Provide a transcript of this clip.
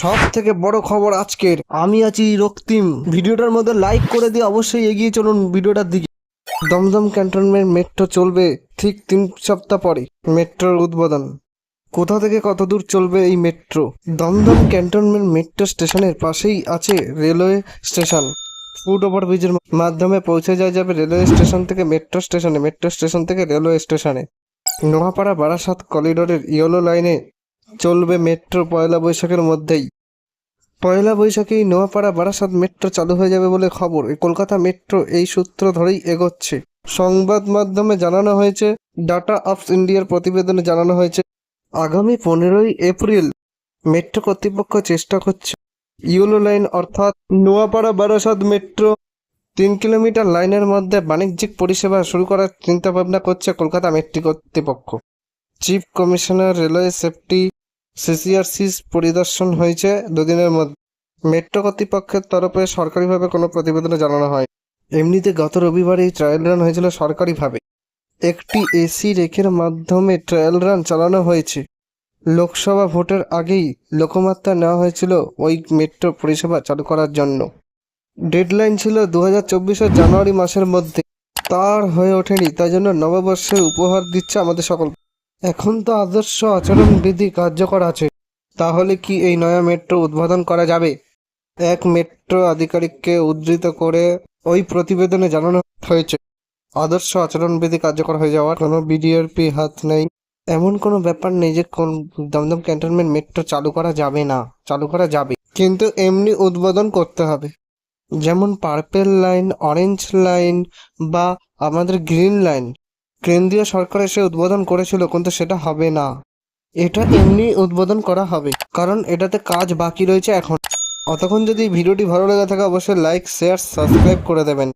সব থেকে বড় খবর আজকের। আমি আছি রক্তিম। ভিডিওটার মধ্যে লাইক করে দিয়ে অবশ্যই এগিয়ে চলুন ভিডিওটার দিকে। দমদম ক্যান্টনমেন্ট মেট্রো চলবে ঠিক তিন সপ্তাহ পরে। মেট্রোর উদ্বোধন। কোথা থেকে কত দূর চলবে এই মেট্রো? দমদম ক্যান্টনমেন্ট মেট্রো স্টেশনের পাশেই আছে রেলওয়ে স্টেশন। ফুট ওভার ব্রিজের মাধ্যমে পৌঁছে যাওয়া যাবে রেলওয়ে স্টেশন থেকে মেট্রো স্টেশনে, মেট্রো স্টেশন থেকে রেলওয়ে স্টেশনে। নোয়াপাড়া বারাসাত করিডোরের ইয়েলো লাইনে চলবে মেট্রো পয়লা বৈশাখের মধ্যেই। পয়লা বৈশাখেই নোয়াপাড়া বারাসাত মেট্রো চালু হয়ে যাবে বলে খবর। কলকাতা মেট্রো এই সূত্র ধরেই এগোচ্ছে। সংবাদ মাধ্যমে জানানো হয়েছে, ডাটা অফ ইন্ডিয়ার প্রতিবেদনে জানানো হয়েছে, আগামী পনেরোই এপ্রিল মেট্রো কর্তৃপক্ষ চেষ্টা করছে। ইউলো লাইন অর্থাৎ নোয়াপাড়া বারাসাত মেট্রো তিন কিলোমিটার লাইনের মধ্যে বাণিজ্যিক পরিষেবা শুরু করার চিন্তাভাবনা করছে কলকাতা মেট্রো কর্তৃপক্ষ। Chief commissioner railway safety CCRS পরিদর্শন হয়েছে দুদিনের মধ্যে। মেট্রো কর্তৃপক্ষের তরফে সরকারিভাবে কোনো প্রতিবেদনে জানানো হয়। এমনিতে গত রবিবারে এই ট্রায়াল রান হয়েছিল সরকারিভাবে। একটি এসি রেখের মাধ্যমে ট্রায়াল রান চালানো হয়েছে। লোকসভা ভোটের আগেই লোকমাত্রা নেওয়া হয়েছিল ওই মেট্রো পরিষেবা চালু করার জন্য। ডেডলাইন ছিল দু হাজার জানুয়ারি মাসের মধ্যে। তার হয়ে ওঠেনি, তাই জন্য নববর্ষের উপহার দিচ্ছে আমাদের সকল এখন তো আদর্শ আচরণবিধি কার্যকর আছে। তাহলে কি এই নয়া মেট্রো উদ্বোধন করা যাবে? এক মেট্রো আধিকারিককে উদ্ধৃত করে ওই প্রতিবেদনে জানানো হয়েছে। আদর্শ আচরণবিধি কার্যকর হয়ে যাওয়ার কোনো বিডিআরপি হাত নেই। এমন কোনো ব্যাপার নেই যে কোন দমদম ক্যান্টনমেন্ট মেট্রো চালু করা যাবে না, চালু করা যাবে। কিন্তু এমনি উদ্বোধন করতে হবে। যেমন পার্পেল লাইন, অরেঞ্জ লাইন বা আমাদের গ্রিন লাইন। কেন্দ্রীয় সরকার এসে উদ্বোধন করেছিল, কিন্তু সেটা হবে না। এটা এমনি উদ্বোধন করা হবে, কারণ এটাতে কাজ বাকি রয়েছে এখন। অতক্ষণ যদি ভিডিওটি ভালো লেগে থাকে, অবশ্যই লাইক শেয়ার সাবস্ক্রাইব করে দেবেন।